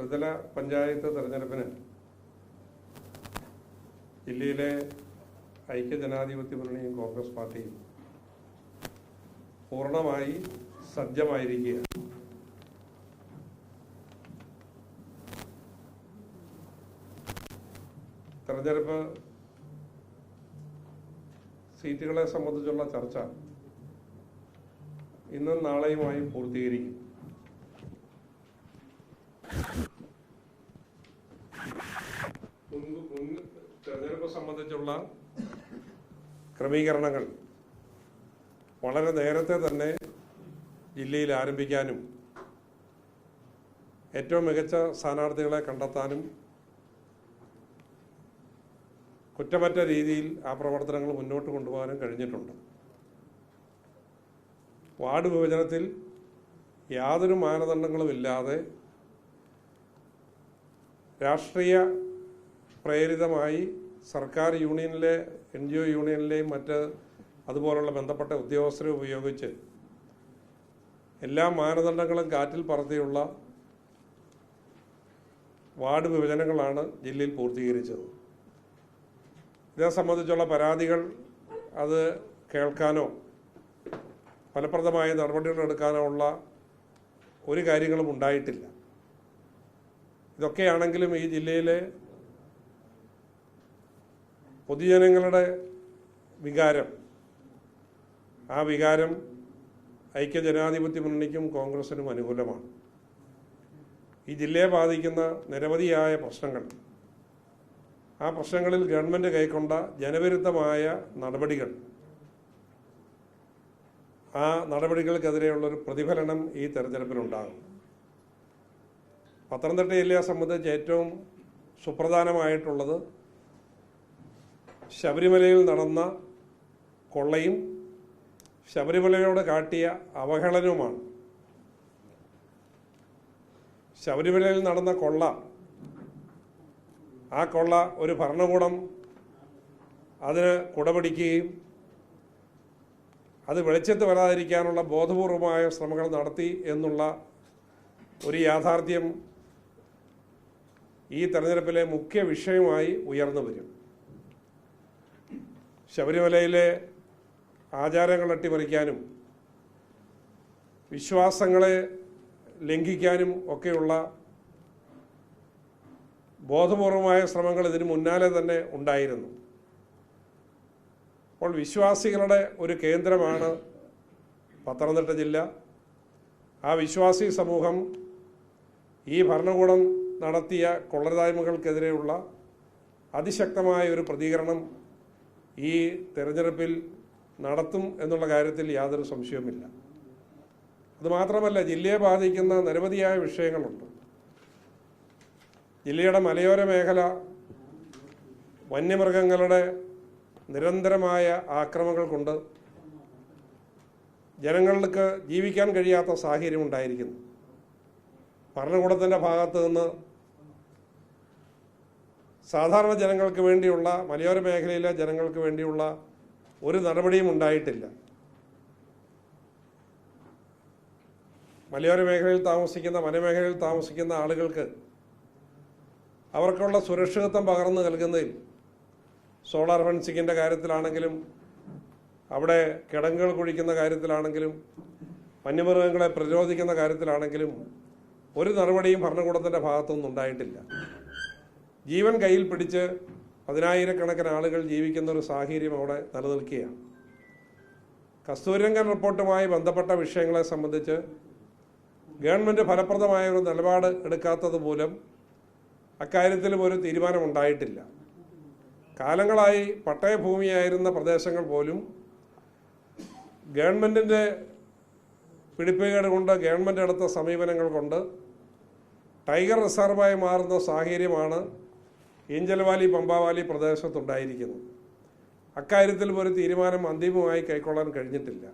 ത്രിതല പഞ്ചായത്ത് തെരഞ്ഞെടുപ്പിന് ജില്ലയിലെ ഐക്യജനാധിപത്യ മുന്നണിയും കോൺഗ്രസ് പാർട്ടിയും പൂർണമായി സജ്ജമായിരിക്കുകയാണ്. തെരഞ്ഞെടുപ്പ് സീറ്റുകളെ സംബന്ധിച്ചുള്ള ചർച്ച ഇന്നും നാളെയുമായി പൂർത്തീകരിക്കും. സംബന്ധിച്ചുള്ള ക്രമീകരണങ്ങൾ വളരെ നേരത്തെ തന്നെ ജില്ലയിൽ ആരംഭിക്കാനും ഏറ്റവും മികച്ച സ്ഥാനാർത്ഥികളെ കണ്ടെത്താനും കുറ്റമറ്റ രീതിയിൽ ആ പ്രവർത്തനങ്ങൾ മുന്നോട്ട് കൊണ്ടുപോകാനും കഴിഞ്ഞിട്ടുണ്ട്. വാർഡ് വിഭജനത്തിൽ യാതൊരു മാനദണ്ഡങ്ങളുമില്ലാതെ രാഷ്ട്രീയ പ്രേരിതമായി സർക്കാർ യൂണിയനിലെ എൻ ജി ഒ യൂണിയനിലെയും മറ്റ് അതുപോലുള്ള ബന്ധപ്പെട്ട ഉദ്യോഗസ്ഥരെ ഉപയോഗിച്ച് എല്ലാ മാനദണ്ഡങ്ങളും കാറ്റിൽ പറത്തിയുള്ള വാർഡ് വിഭജനങ്ങളാണ് ജില്ലയിൽ പൂർത്തീകരിച്ചത്. ഇതേ സംബന്ധിച്ചുള്ള പരാതികൾ അത് കേൾക്കാനോ ഫലപ്രദമായ നടപടികൾ എടുക്കാനോ ഉള്ള ഒരു കാര്യങ്ങളും ഉണ്ടായിട്ടില്ല. ഇതൊക്കെയാണെങ്കിലും ഈ ജില്ലയിലെ പൊതുജനങ്ങളുടെ വികാരം. ആ വികാരം ഐക്യ ഐക്യജനാധിപത്യ മുന്നണിക്കും കോൺഗ്രസിനും അനുകൂലമാണ്. ഈ ജില്ലയെ ബാധിക്കുന്ന നിരവധിയായ പ്രശ്നങ്ങൾ. ആ പ്രശ്നങ്ങളിൽ ഗവൺമെന്റ് കൈക്കൊണ്ട ജനവിരുദ്ധമായ നടപടികൾ. ആ നടപടികൾക്കെതിരെയുള്ളൊരു പ്രതിഫലനം ഈ തെരഞ്ഞെടുപ്പിലുണ്ടാകും. പത്തനംതിട്ട ജില്ലയെ സംബന്ധിച്ച് ഏറ്റവും സുപ്രധാനമായിട്ടുള്ളത് ശബരിമലയിൽ നടന്ന കൊള്ളയും ശബരിമലയോട് കാട്ടിയ അവഹേളനവുമാണ്. ശബരിമലയിൽ നടന്ന കൊള്ള ആ കൊള്ള ഒരു ഭരണകൂടം അതിന് കുടപിടിക്കുകയും അത് വെളിച്ചത്ത് വരാതിരിക്കാനുള്ള ബോധപൂർവമായ ശ്രമങ്ങൾ നടത്തി എന്നുള്ള ഒരു യാഥാർത്ഥ്യം ഈ തെരഞ്ഞെടുപ്പിലെ മുഖ്യ വിഷയമായി ഉയർന്നു വരും. ശബരിമലയിലെ ആചാരങ്ങൾ അട്ടിമറിക്കാനും വിശ്വാസങ്ങളെ ലംഘിക്കാനും ഒക്കെയുള്ള ബോധപൂർവമായ ശ്രമങ്ങൾ ഇതിനു മുന്നാലെ തന്നെ ഉണ്ടായിരുന്നു. അപ്പോൾ വിശ്വാസികളുടെ ഒരു കേന്ദ്രമാണ് പത്തനംതിട്ട ജില്ല. ആ വിശ്വാസി സമൂഹം ഈ ഭരണകൂടം നടത്തിയ കൊള്ളരതായ്മകൾക്കെതിരെയുള്ള അതിശക്തമായ ഒരു പ്രതികരണം ഈ തെരഞ്ഞെടുപ്പിൽ നടത്തും എന്നുള്ള കാര്യത്തിൽ യാതൊരു സംശയവുമില്ല. അതുമാത്രമല്ല ജില്ലയെ ബാധിക്കുന്ന നിരവധിയായ വിഷയങ്ങളുണ്ട്. ജില്ലയുടെ മലയോര മേഖല വന്യമൃഗങ്ങളുടെ നിരന്തരമായ ആക്രമങ്ങൾ കൊണ്ട് ജനങ്ങൾക്ക് ജീവിക്കാൻ കഴിയാത്ത സാഹചര്യം ഉണ്ടായിരിക്കുന്നു. ഭരണകൂടത്തിന്റെ ഭാഗത്തു നിന്ന് സാധാരണ ജനങ്ങൾക്ക് വേണ്ടിയുള്ള മലയോര മേഖലയിലെ ജനങ്ങൾക്ക് വേണ്ടിയുള്ള ഒരു നടപടിയും ഉണ്ടായിട്ടില്ല. മലയോര മേഖലയിൽ താമസിക്കുന്ന വനമേഖലയിൽ താമസിക്കുന്ന ആളുകൾക്ക് അവർക്കുള്ള സുരക്ഷിതത്വം പകർന്നു നൽകുന്നതിൽ സോളാർ ഫെൻസിങ്ങിന്റെ കാര്യത്തിലാണെങ്കിലും അവിടെ കിടങ്ങുകൾ കുഴിക്കുന്ന കാര്യത്തിലാണെങ്കിലും വന്യമൃഗങ്ങളെ പ്രതിരോധിക്കുന്ന കാര്യത്തിലാണെങ്കിലും ഒരു നടപടിയും ഭരണകൂടത്തിന്റെ ഭാഗത്തുനിന്നും ഉണ്ടായിട്ടില്ല ജീവൻ കയ്യിൽ പിടിച്ച് പതിനായിരക്കണക്കിന് ആളുകൾ ജീവിക്കുന്ന ഒരു സാഹചര്യം അവിടെ നിലനിൽക്കുകയാണ്. കസ്തൂരിരംഗൻ റിപ്പോർട്ടുമായി ബന്ധപ്പെട്ട വിഷയങ്ങളെ സംബന്ധിച്ച് ഗവൺമെന്റ് ഫലപ്രദമായ ഒരു നിലപാട് എടുക്കാത്തത് മൂലം അക്കാര്യത്തിലും ഒരു തീരുമാനമുണ്ടായിട്ടില്ല. കാലങ്ങളായി പട്ടയഭൂമിയായിരുന്ന പ്രദേശങ്ങൾ പോലും ഗവൺമെന്റിന്റെ പിടിപ്പുകേട് കൊണ്ട് ഗവൺമെന്റ് എടുത്ത സമീപനങ്ങൾ കൊണ്ട് ടൈഗർ റിസർവായി മാറുന്ന സാഹചര്യമാണ് ഏഞ്ചൽവാലി പമ്പാവാലി പ്രദേശത്തുണ്ടായിരിക്കുന്നത് അക്കാര്യത്തിൽ ഒരു തീരുമാനം അന്തിമമായി കൈക്കൊള്ളാൻ കഴിഞ്ഞിട്ടില്ല.